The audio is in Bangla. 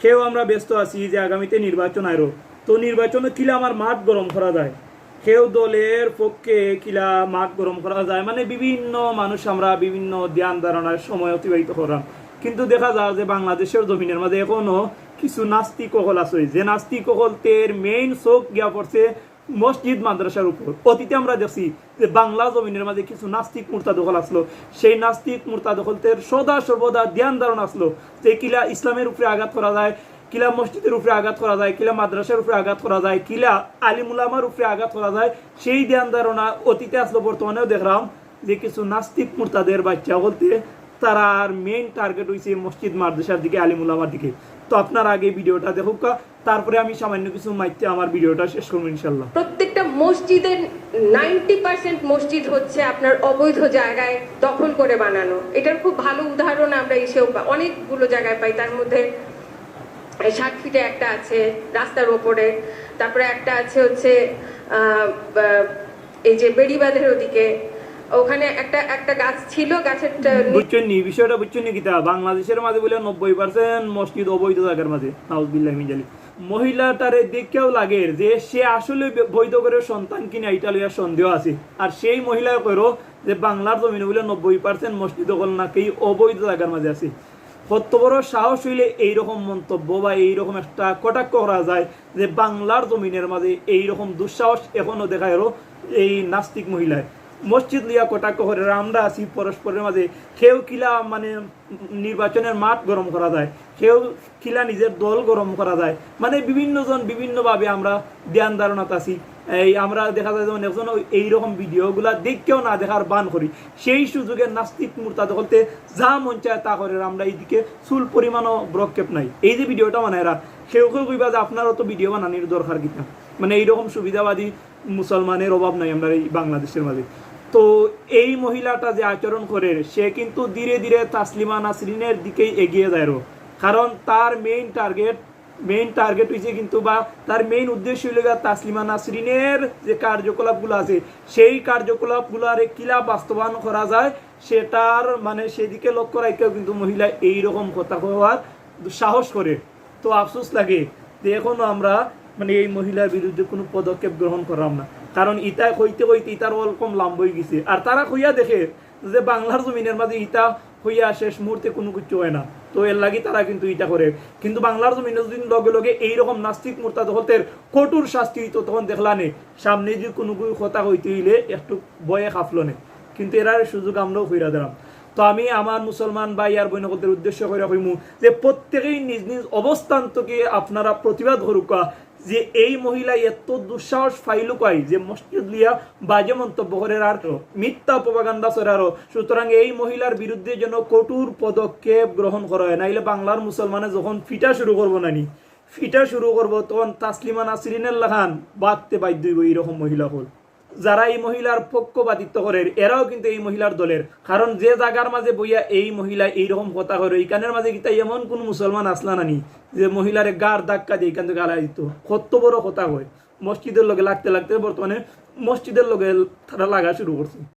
সেও আমরা ব্যস্ত আছি যে আগামীতে নির্বাচন আরও তো নির্বাচনে কিলা আমার মাঠ গরম করা যায়। সেও দলের পক্ষে কিলা মাঠ গরম করা যায়। মানে বিভিন্ন মানুষ আমরা বিভিন্ন ধ্যান ধারণার সময় অতিবাহিত করাম। কিন্তু দেখা যায় যে বাংলাদেশের জমিনের মাঝে এখনও কিছু নাস্তিক কহল আছে। যে নাস্তিক কহলতের মেইন চোখ গিয়া পড়ছে মসজিদ মাদ্রাসার উপর। অতীতে আমরা দেখছি যে বাংলা জমিনের মাঝে কিছু নাস্তিক মূর্তা দখল আসলো। সেই নাস্তিক মূর্তা দখলতের সদা সর্বদা ধ্যান ধারণা আসলো যে কিলা ইসলামের উপরে আঘাত করা যায়, কিলা মসজিদের উপরে আঘাত করা যায়, কিলা মাদ্রাসার উপরে আঘাত করা যায়, কিলা আলিমুলামার উপরে আঘাত করা যায়, সেই ধ্যান ধারণা অতীতে আসলো, বর্তমানেও দেখলাম যে কিছু নাস্তিক মূর্তাদের বাচ্চা বলতে তার মেইন টার্গেট হয়েছে মসজিদ মাদ্রাসার দিকে আলিমুলামার দিকে। তো আপনার আগে ভিডিওটা দেখুক। তারপরে আমি সামান্য কিছু মাইতে আমার ভিডিওটা শেষ করব ইনশাল্লাহ। প্রত্যেকটা মসজিদের নাইনটি পার্সেন্ট মসজিদ হচ্ছে আপনার অবৈধ জায়গায় দখল করে বানানো। এটার খুব ভালো উদাহরণ আমরা এসেও অনেকগুলো জায়গায় পাই। তার মধ্যে ষাট ফিটে একটা আছে রাস্তার ওপরে। তারপরে একটা আছে হচ্ছে এই যে বেড়িবাঁধের ওদিকে। ওখানে একটা একটা গাছ ছিল, গাছের বুঝছেন নি বিষয়টা বুঝছেন নি কিতা বাংলাদেশের মাঝে বলে নব্বই পার্সেন্ট মসজিদ অবৈধ জায়গার মাঝে নাউজবিল্লাহ মিজালি মহিলাটারে দেখেও লাগে যে সে আসলে বৈধ করে সন্তান কিনা, এটা লইয়া সন্দেহ আছে। আর সেই মহিলা কইরো যে বাংলার জমিনে বলে নব্বই পার্সেন্ট মসজিদ হল নাকি অবৈধ জায়গার মাঝে আছে। কত বড় সাহস হইলে এইরকম মন্তব্য বা এইরকম একটা কটাক্ষ করা যায় যে বাংলার জমিনের মাঝে এইরকম দুঃসাহস এখনও দেখা গেল এই নাস্তিক মহিলায়। মসজিদ লিয়া কটাক্ষ করে আমরা আছি পরস্পরের মাঝে। কেউ কিলা মানে নির্বাচনের মাঠ গরম করা যায়, কেউ কিলা নিজের দল গরম করা যায়। মানে বিভিন্ন জন বিভিন্নভাবে আমরা ধ্যান ধারণাতে আছি। এই আমরা দেখা যায় যেমন একজন এইরকম ভিডিওগুলা দেখকেও না দেখার বান করি। সেই সুযোগে নাস্তিক মূর্তা দখলতে যা মন চায় তা করে আমরা এইদিকে চুল পরিমাণও ব্রক্ষেপ নাই। এই যে ভিডিওটা মানে এরা কেউ কেউ কইবা যে আপনারও তো ভিডিও বানানোর দরকার কিনা। মানে এইরকম সুবিধাবাদী মুসলমানের অভাব নাই আমরা এই বাংলাদেশের মাঝে। তো এই মহিলাটা যে আচরণ করে, সে কিন্তু ধীরে ধীরে তাসলিমা নাসরিনের দিকেই এগিয়ে যায়। কারণ তার মেইন টার্গেট মেইন টার্গেট হয়েছে কিন্তু বা তার মেইন উদ্দেশ্য হইল তাসলিমা নাসরিনের যে কার্যকলাপগুলো আছে, সেই কার্যকলাপগুলো কার্যকলাপগুলোর কিলা বাস্তবায়ন করা যায়, সেটার মানে সেদিকে লক্ষ্য রাখেও কিন্তু মহিলা এইরকম কথা হওয়ার সাহস করে তো আফসোস লাগে যে এখনও আমরা মানে এই মহিলার বিরুদ্ধে কোনো পদক্ষেপ গ্রহণ করাম না কারণ ইটা কইতে কইতে ইতার লাম্ব হয়ে গেছে। আর তারা কইয়া দেখে যে বাংলার জমিনের মাঝে ইটা হইয়া শেষ মুহূর্তে কোনো কিছু হয় না। তো এর লাগি তারা কিন্তু ইটা করে। কিন্তু বাংলার জমিনের যদি লগে লগে এইরকম নাস্তিক মূর্তা দখলতের কঠোর শাস্তি হইতো তখন দেখলানে সামনে যে কোনো কোনো কথা হইতে হইলে একটু বয়ে খাফলো নে কিন্তু এরার সুযোগ আমরাও হইরা দিলাম। তো আমি আমার মুসলমান ভাই আর বৈনকদের উদ্দেশ্য করে কইমু যে প্রত্যেকেই নিজ নিজ অবস্থান থেকে আপনারা প্রতিবাদ করুকা যে এই মহিলা এত দুঃসাহস ফাইলু কয় যে মসজিদ লিয়া বাজে মন্তব্য করে আর মিথ্যা উপবাগান্ডা সরারও সুতরাং এই মহিলার বিরুদ্ধে যেন কঠোর পদক্ষেপ গ্রহণ করা হয়। নাইলে বাংলার মুসলমানে যখন ফিটা শুরু করব নানি ফিটা শুরু করব তখন তাসলিমা নাসরিনের লাহান বাঁধতে বাধ্য এইরকম মহিলা হল। যারা এই মহিলার পক্ষপাতিত্ব করে এরাও কিন্তু এই মহিলার দলের। কারণ যে জায়গার মাঝে বইয়া এই মহিলা এইরকম কথা করে, এইখানের মাঝে কিতা এমন কোন মুসলমান আসলা নানি যে মহিলারে গার ধাক্কা দিয়ে এখান থেকে গালা দিত। কত বড় কথা হয় মসজিদের লগে লাগতে লাগতে বর্তমানে মসজিদের লগে তারা লাগা শুরু করছে।